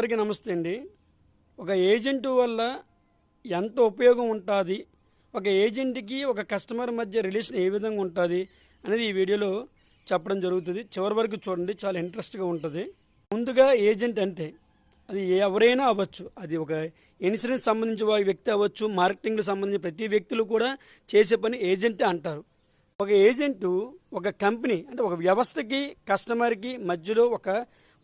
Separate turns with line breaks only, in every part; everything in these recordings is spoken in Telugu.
అందరికీ నమస్తే అండి. ఒక ఏజెంట్ వల్ల ఎంత ఉపయోగం ఉంటుంది? ఒక ఏజెంట్కి ఒక కస్టమర్ మధ్య రిలేషన్ ఏ విధంగా ఉంటుంది అనేది ఈ వీడియోలో చెప్పడం జరుగుతుంది. చివరి వరకు చూడండి చాలా ఇంట్రెస్ట్గా ఉంటుంది. ముందుగా ఏజెంట్ అంటే అది ఎవరైనా అవ్వచ్చు. అది ఒక ఇన్సూరెన్స్ సంబంధించిన వ్యక్తి అవ్వచ్చు మార్కెటింగ్కి సంబంధించిన ప్రతి వ్యక్తులు కూడా చేసే పని ఏజెంటే అంటారు. ఒక ఏజెంటు ఒక కంపెనీ అంటే ఒక వ్యవస్థకి కస్టమర్కి మధ్యలో ఒక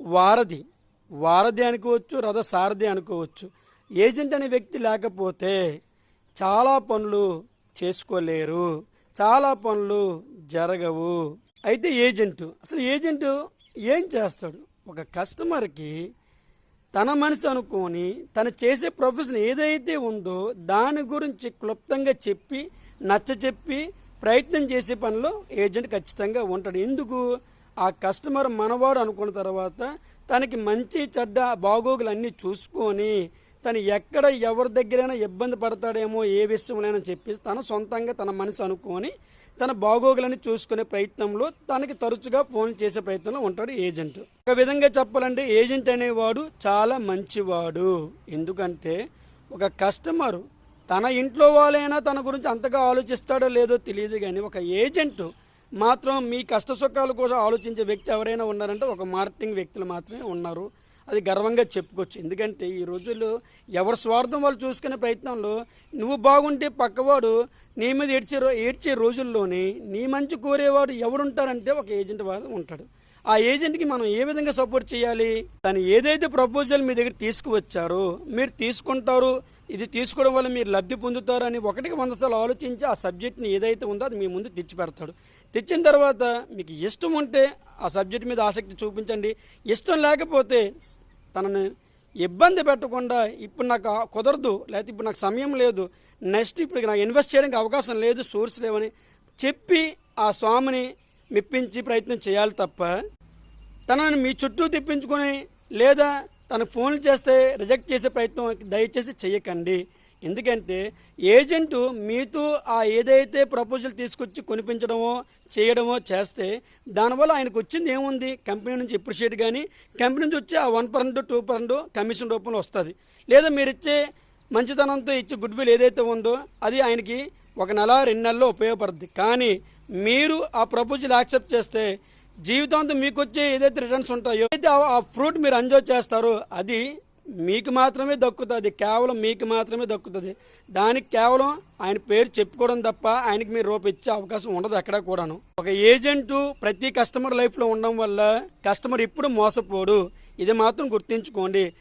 వారధి వారధి అనుకోవచ్చు రథ సారథి అనుకోవచ్చు. ఏజెంట్ అనే వ్యక్తి లేకపోతే చాలా పనులు చేసుకోలేరు చాలా పనులు జరగవు. అయితే ఏజెంటు అసలు ఏజెంటు ఏం చేస్తాడు? ఒక కస్టమర్కి తన మనసు అనుకొని తను చేసే ప్రొఫెషన్ ఏదైతే ఉందో దాని గురించి క్లుప్తంగా చెప్పి నచ్చ చెప్పి ప్రయత్నం చేసే పనిలో ఏజెంట్ ఖచ్చితంగా ఉంటాడు. ఎందుకు? ఆ కస్టమర్ మనవాడు అనుకున్న తర్వాత తనకి మంచి చెడ్డ బాగోగులు అన్నీ చూసుకొని తను ఎక్కడ ఎవరి దగ్గరైనా ఇబ్బంది పడతాడేమో ఏ విషయంలోనైనా చెప్పి తన సొంతంగా తన మనసు అనుకొని తన బాగోగులని చూసుకునే ప్రయత్నంలో తనకి తరచుగా ఫోన్ చేసే ప్రయత్నంలో ఉంటాడు ఏజెంట్. ఒక విధంగా చెప్పాలంటే ఏజెంట్ అనేవాడు చాలా మంచివాడు. ఎందుకంటే ఒక కస్టమర్ తన ఇంట్లో వాళ్ళైనా తన గురించి అంతగా ఆలోచిస్తాడో లేదో తెలియదు కానీ ఒక ఏజెంట్ మాత్రం మీ కష్ట సుఖాల కోసం ఆలోచించే వ్యక్తి ఎవరైనా ఉన్నారంటే ఒక మార్కెటింగ్ వ్యక్తులు మాత్రమే ఉన్నారు. అది గర్వంగా చెప్పుకోవచ్చు. ఎందుకంటే ఈ రోజుల్లో ఎవరి స్వార్థం వాళ్ళు చూసుకునే ప్రయత్నంలో నువ్వు బాగుంటే పక్కవాడు నీ మీద ఏడ్చే రో ఏడ్చే రోజుల్లోనే నీ మంచి కోరేవాడు ఎవడుంటారంటే ఒక ఏజెంట్ వాళ్ళు ఉంటాడు. ఆ ఏజెంట్కి మనం ఏ విధంగా సపోర్ట్ చేయాలి? తను ఏదైతే ప్రపోజల్ మీ దగ్గర తీసుకువచ్చారో మీరు తీసుకుంటారు ఇది తీసుకోవడం వల్ల మీరు లబ్ధి పొందుతారని ఒకటికి వంద సార్లు ఆలోచించి ఆ సబ్జెక్ట్ని ఏదైతే ఉందో అది మీ ముందు తెచ్చి పెడతాడు. తెచ్చిన తర్వాత మీకు ఇష్టం ఉంటే ఆ సబ్జెక్ట్ మీద ఆసక్తి చూపించండి. ఇష్టం లేకపోతే తనని ఇబ్బంది పెట్టకుండా ఇప్పుడు నాకు కుదరదు లేకపోతే ఇప్పుడు నాకు సమయం లేదు నెక్స్ట్ ఇప్పుడు నాకు ఇన్వెస్ట్ చేయడానికి అవకాశం లేదు సోర్స్ లేవని చెప్పి ఆ స్వామిని మెప్పించి ప్రయత్నం చేయాలి తప్ప తనని మీ చుట్టూ తిప్పించుకొని లేదా తన ఫోన్లు చేస్తే రిజెక్ట్ చేసే ప్రయత్నం దయచేసి చేయకండి. ఎందుకంటే ఏజెంటు మీతో ఆ ఏదైతే ప్రపోజల్ తీసుకొచ్చి కొనిపించడమో చేయడమో చేస్తే దానివల్ల ఆయనకు వచ్చింది ఏముంది? కంపెనీ నుంచి ఎప్రిషియేట్ కానీ కంపెనీ నుంచి వచ్చే ఆ one percent two percent commission రూపంలో వస్తుంది. లేదా మీరు ఇచ్చే మంచితనంతో ఇచ్చే గుడ్ విల్ ఏదైతే ఉందో అది ఆయనకి ఒక నెల రెండు నెలల్లో ఉపయోగపడుద్ది. కానీ మీరు ఆ ప్రపోజల్ యాక్సెప్ట్ చేస్తే జీవితాంతం మీకు వచ్చే ఏదైతే రిటర్న్స్ ఉంటాయో అయితే ఆ- ఫ్రూట్ మీరు ఎంజాయ్ చేస్తారో అది మీకు మాత్రమే దక్కుతుంది కేవలం మీకు మాత్రమే దక్కుతుంది. దానికి కేవలం ఆయన పేరు చెప్పుకోవడం తప్ప ఆయనకి మీరు రూపొచ్చే ఇచ్చే అవకాశం ఉండదు ఎక్కడా కూడాను. ఒక ఏజెంటు ప్రతి కస్టమర్ లైఫ్లో ఉండడం వల్ల కస్టమర్ ఎప్పుడు మోసపోడు. ఇది మాత్రం గుర్తుంచుకోండి.